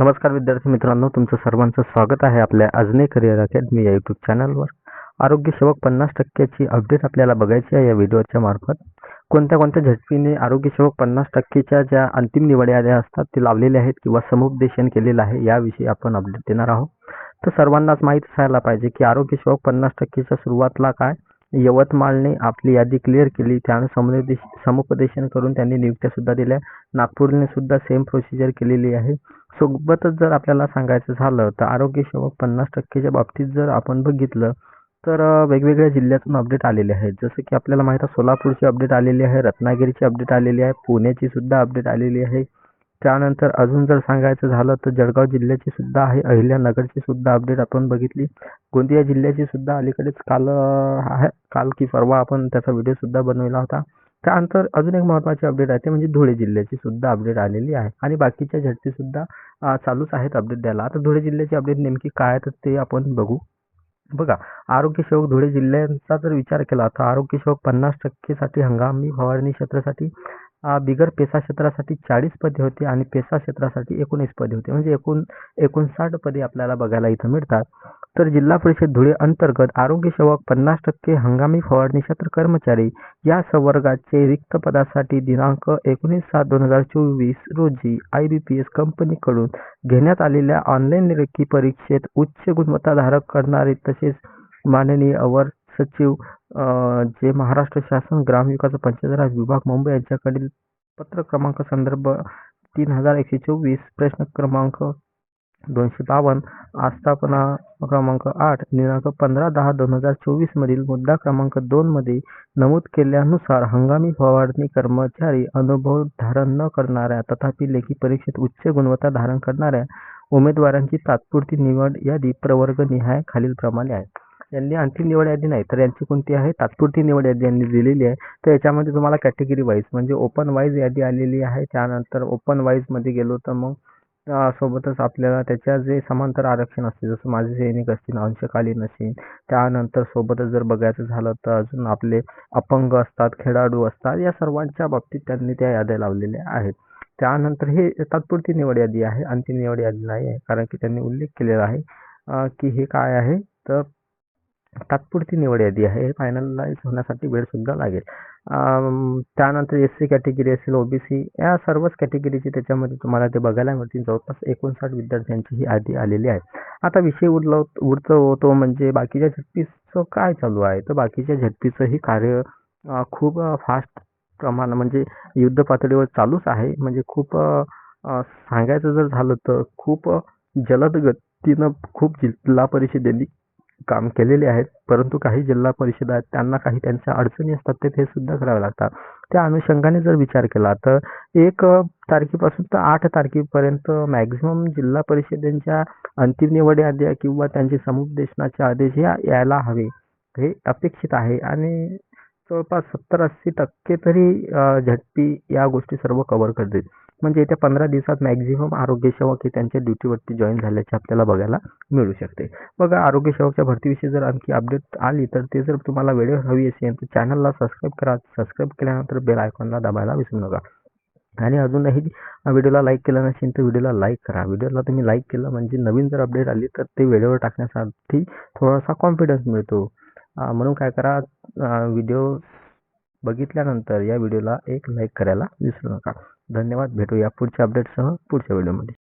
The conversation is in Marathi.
नमस्कार विद्यार्थी मित्रांनो तुमचं सर्वांचं स्वागत आहे आपल्या अजने करिअर अकॅडमी या यूट्यूब चॅनलवर आरोग्य सेवक पन्नास टक्क्याची अपडेट आपल्याला बघायची आहे या व्हिडिओच्या मार्फत. कोणत्या कोणत्या झटपीने आरोग्य सेवक पन्नास टक्केच्या ज्या अंतिम निवड्या आल्या असतात ते लावलेले आहेत किंवा समुपदेशन केलेलं आहे याविषयी आपण अपडेट देणार आहोत. तर सर्वांनाच माहीत असायला पाहिजे की आरोग्य सेवक पन्नास टक्केच्या सुरुवातला काय यवतमाळने आपली यादी क्लिअर केली. त्यानं समुदेश समुपदेशन करून त्यांनी नियुक्त्या सुद्धा दिल्या. नागपूरने सुद्धा सेम प्रोसिजर केलेली आहे. सोबतच जर आपल्याला सांगायचं झालं तर आरोग्यसेवक पन्नास टक्केच्या बाबतीत जर आपण बघितलं तर वेगवेगळ्या जिल्ह्यातून अपडेट आलेले आहेत. जसं की आपल्याला माहीत आहे सोलापूरची अपडेट आलेली आहे रत्नागिरीची अपडेट आलेली आहे पुण्याची सुद्धा अपडेट आलेली आहे. त्यानंतर अजून जर सांगायचं झालं तर जळगाव जिल्ह्याची सुद्धा आहे. अहिल्यानगरची सुद्धा अपडेट आपण बघितली. गोंदिया जिल्ह्याची सुद्धा अलीकडेच काल आहे. काल की परवा आपण त्याचा व्हिडिओ सुद्धा बनवला होता. त्यानंतर अजून एक महत्त्वाची अपडेट आहे ते म्हणजे धुळे जिल्ह्याची सुद्धा अपडेट आलेली आहे. आणि बाकीच्या झटती सुद्धा चालूच आहेत अपडेट द्यायला. आता धुळे जिल्ह्याची अपडेट नेमकी काय तर ते आपण बघू. बघा आरोग्य सेवक धुळे जिल्ह्याचा जर विचार केला तर आरोग्य सेवक पन्नास टक्केसाठी हंगामी फवारणी क्षेत्रासाठी बिगर पेसा क्षेत्रासाठी चाळीस पदे होती आणि पेसा क्षेत्रासाठी एकोणीस पदे होती. म्हणजे एकूण एकोणसाठ पदे आपल्याला बघायला इथं मिळतात. तर जिल्हा परिषद धुळे अंतर्गत आरोग्य सेवक पन्नास टक्के हंगामी फवारणी क्षेत्र कर्मचारी या संवर्गाचे रिक्त पदासाठी दिनांक एकोणीस सात दोन हजार चोवीस रोजी आय बी पी एस कंपनीकडून घेण्यात आलेल्या ऑनलाईन लेखी परीक्षेत उच्च गुणवत्ताधारक करणारे तसेच माननीय अवर सचिव जे महाराष्ट्र शासन ग्रामविकास व पंचायत राज विभाग मुंबई यांच्याकडील पत्र क्रमांक संदर्भ तीन हजार एकशे चोवीस प्रश्न क्रमांक दोनशे बावन्न आस्थापना क्रमांक आठ दिनांक पंधरा दहा दोन हजार चोवीस मधील मुद्दा क्रमांक दोन मध्ये नमूद केल्यानुसार हंगामी फवारणी कर्मचारी अनुभव धारण न करणाऱ्या तथापि लेखी परीक्षेत उच्च गुणवत्ता धारण करणाऱ्या उमेदवारांची तात्पुरती निवड यादी प्रवर्गनिहाय खालीलप्रमाणे आहे. यांनी अंतिम निवड यादी नाही. तर यांची कोणती आहे? तात्पुरती निवड यादी यांनी दिलेली आहे. तर याच्यामध्ये तुम्हाला कॅटेगरी वाईज म्हणजे ओपन वाईज यादी आलेली आहे. त्यानंतर ओपन वाईजमध्ये गेलो तर मग सोबतच आपल्याला त्याच्या जे समांतर आरक्षण असते जसं माझे सैनिक असतील अंशकालीन असतील त्यानंतर सोबतच जर बघायचं झालं तर अजून आपले अपंग असतात खेळाडू असतात या सर्वांच्या बाबतीत त्यांनी त्या याद्या लावलेल्या आहेत. त्यानंतर हे तात्पुरती निवड यादी आहे. अंतिम निवड यादी नाही आहे कारण की त्यांनी उल्लेख केलेला आहे की हे काय आहे? तर तात्पुरती निवड यादी आहे. हे फायनलाइज होण्यासाठी वेळ सुद्धा लागेल. त्यानंतर एस सी कॅटेगरी असेल ओ बी सी या सर्वच कॅटेगरीची त्याच्यामध्ये तुम्हाला ते बघायला मिळतील. जवळपास एकोणसाठ विद्यार्थ्यांची ही यादी आलेली आहे. आता विषय उरलो उरतो होतो म्हणजे बाकीच्या झटपीचं काय चालू आहे? तर बाकीच्या झटपीचंही कार्य खूप फास्ट प्रमाण म्हणजे युद्ध पातळीवर चालूच आहे. म्हणजे खूप सांगायचं जर झालं तर खूप जलद गतीनं खूप जिल्हा परिषदेने काम केलेले आहेत. परंतु काही जिल्हा परिषद आहेत त्यांना काही त्यांच्या अडचणी असतात ते ते सुद्धा करावे लागतात. त्या अनुषंगाने जर विचार केला तर एक तारखेपासून तर आठ तारखेपर्यंत मॅक्झिमम जिल्हा परिषदेच्या अंतिम निवडी याद्या किंवा त्यांचे समुपदेशनाचे आदेश या यायला हवे. हे अपेक्षित आहे. आणि जवळपास सत्तर अस्सी टक्के तरी झटपी या गोष्टी सर्व कव्हर करतील. म्हणजे येत्या पंधरा दिवसात मॅक्झिमम आरोग्यसेवक हे त्यांच्या ड्युटीवरती जॉईन झाल्याचे आपल्याला बघायला मिळू शकते. बघा आरोग्यसेवकच्या भरतीविषयी जर आणखी अपडेट आली तर ते जर तुम्हाला वेळेवर हवी असेल तर चॅनलला सबस्क्राईब करा. सबस्क्राईब केल्यानंतर बेल आयकॉनला दाबायला विसरू नका. आणि अजूनही व्हिडिओला लाईक केलं नसेल तर व्हिडिओला लाईक करा. व्हिडिओला तुम्ही लाईक केलं म्हणजे नवीन जर अपडेट आली तर ते वेळेवर टाकण्यासाठी थोडासा कॉन्फिडन्स मिळतो. म्हणून काय करा व्हिडिओ बघितल्यानंतर या व्हिडिओला एक लाईक करायला विसरू नका. धन्यवाद. भेटूया पुढच्या अपडेटसह पुढच्या व्हिडिओमध्ये